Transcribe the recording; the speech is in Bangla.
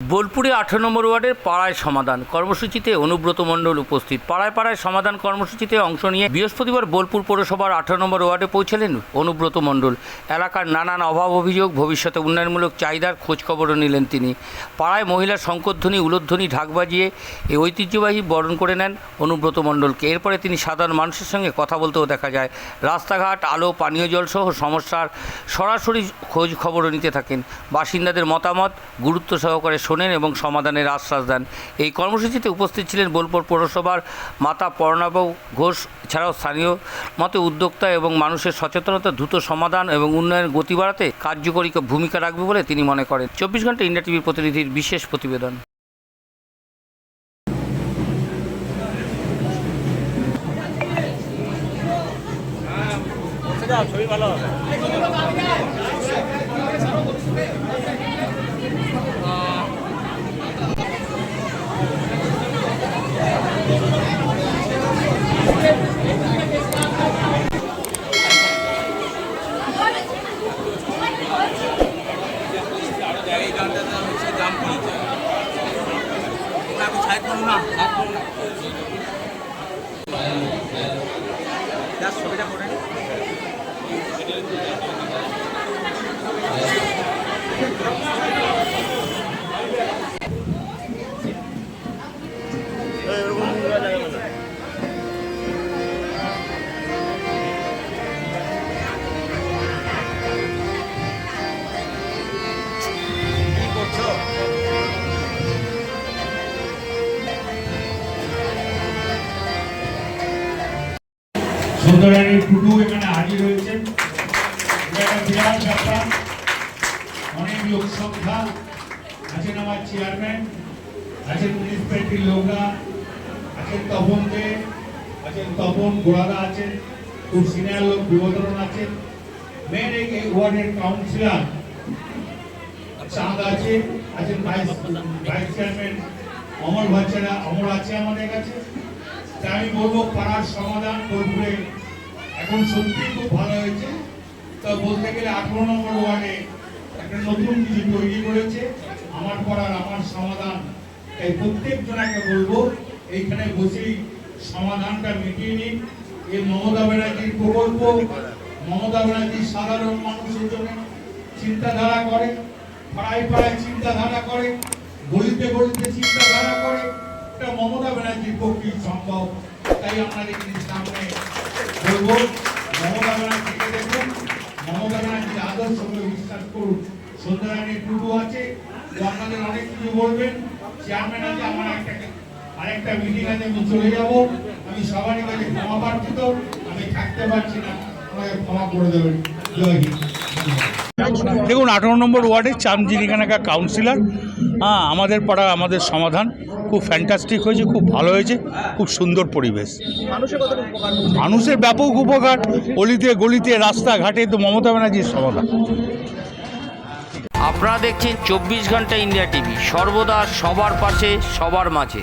বোলপুরে আঠারো নম্বর ওয়ার্ডের পাড়ায় সমাধান কর্মসূচিতে অনুব্রত মণ্ডল উপস্থিত। পাড়ায় পাড়ায় সমাধান কর্মসূচিতে অংশ নিয়ে বৃহস্পতিবার বোলপুর পৌরসভার আঠারো নম্বর ওয়ার্ডে পৌঁছালেন অনুব্রত মণ্ডল। এলাকার নানান অভাব অভিযোগ, ভবিষ্যতে উন্নয়নমূলক চাহিদার খোঁজখবরও নিলেন তিনি। পাড়ায় মহিলার শঙ্করধ্বনি উলোধ্বনি ঢাক বাজিয়ে এই ঐতিহ্যবাহী বরণ করে নেন অনুব্রত মণ্ডলকে। এরপরে তিনি সাধারণ মানুষের সঙ্গে কথা বলতেও দেখা যায়। রাস্তাঘাট, আলো, পানীয় জল সহ সমস্যার সরাসরি খোঁজ খবরও নিতে থাকেন। বাসিন্দাদের মতামত গুরুত্ব সহকারে শোনেন এবং সমাধানের আশ্বাস দেন। এই কর্মসূচিতে উপস্থিত ছিলেন বোলপুর পৌরসভার মাতা পর্ণাবু ঘোষ। ছাড়াও স্থানীয় মতে উদ্যোক্তা এবং মানুষের সচেতনতা দ্রুত সমাধান এবং উন্নয়নের গতি বাড়াতে কার্যকরী ভূমিকা রাখবে বলে তিনি মনে করেন। চব্বিশ ঘণ্টা ইন্ডিয়া টিভির প্রতিনিধির বিশেষ প্রতিবেদন। একদম না একদম না। ছবিটা করে সুন্দরানী টুটু এখানে হাজির হয়েছেন। বিরাট ব্যাপার। অনেক লোক সংখ্যা আছেন আমার চেয়ারম্যান আছেন মিউনিসিপ্যালিটির লোকরা, আছেন তপন দে আছেন তপন গোড়াদা আছেন, খুব সিনিয়র লোক বিবোধন আছেন। মেন এই ওয়ার্ডের কাউন্সিলর চাঁদ আছে, আছেন ভাইস ভাইস চেয়ারম্যান অমর বাচ্চারা অমর আছে আমাদের কাছে। আমি বলব পাড়ার সমাধান বোলপুরে এখন সত্যি খুব ভালো হয়েছে। তো বলতে গেলে আঠারো নম্বর ওয়ার্ডে একটা নতুন কিছু তৈরি করেছে। আমার পাড়ার আমার সমাধান। তাই প্রত্যেক জনাকে বলব, এইখানে বসেই সমাধানটা মিটিয়ে নিন। এই মমতা ব্যানার্জির প্রকল্প, মমতা ব্যানার্জি সাধারণ মানুষের জন্য চিন্তাধারা করে, পাড়ায় পাড়ায় চিন্তাধারা করে, গলিতে গলিতে চিন্তাধারা করে। পক্ষেই সম্ভব। তাই আপনাদের কিন্তু সামনে বলব মমতা ব্যানার্জিকে দেখুন। মমতা ব্যানার্জির আদর্শকে বিশ্বাস করুন। সুন্দরানী টুটু আছে আপনাদের অনেক কিছু বলবেন। চেয়ারম্যান আছে, আমার একটা আরেকটা মিটিং আছে, আমি চলে যাব। আমি সবারই কাছে ক্ষমা প্রার্থিত। আমি থাকতে পারছি না, আমাকে ক্ষমা করে দেবেন। জয় হিন্দ। দেখুন আঠারো নম্বর ওয়ার্ডে চামজিরিখানাকা কাউন্সিলর হ্যাঁ আমাদের পাড়া আমাদের সমাধান। খুব ফ্যান্টাস্টিক হয়েছে খুব ভালো হয়েছে খুব সুন্দর পরিবেশ। মানুষের ব্যাপক উপকার অলিতে গলিতে রাস্তাঘাটে তো মমতা ব্যানার্জির সমাধান। আপনারা দেখছেন চব্বিশ ঘণ্টা ইন্ডিয়া টিভি সর্বদা সবার পাশে সবার মাঝে।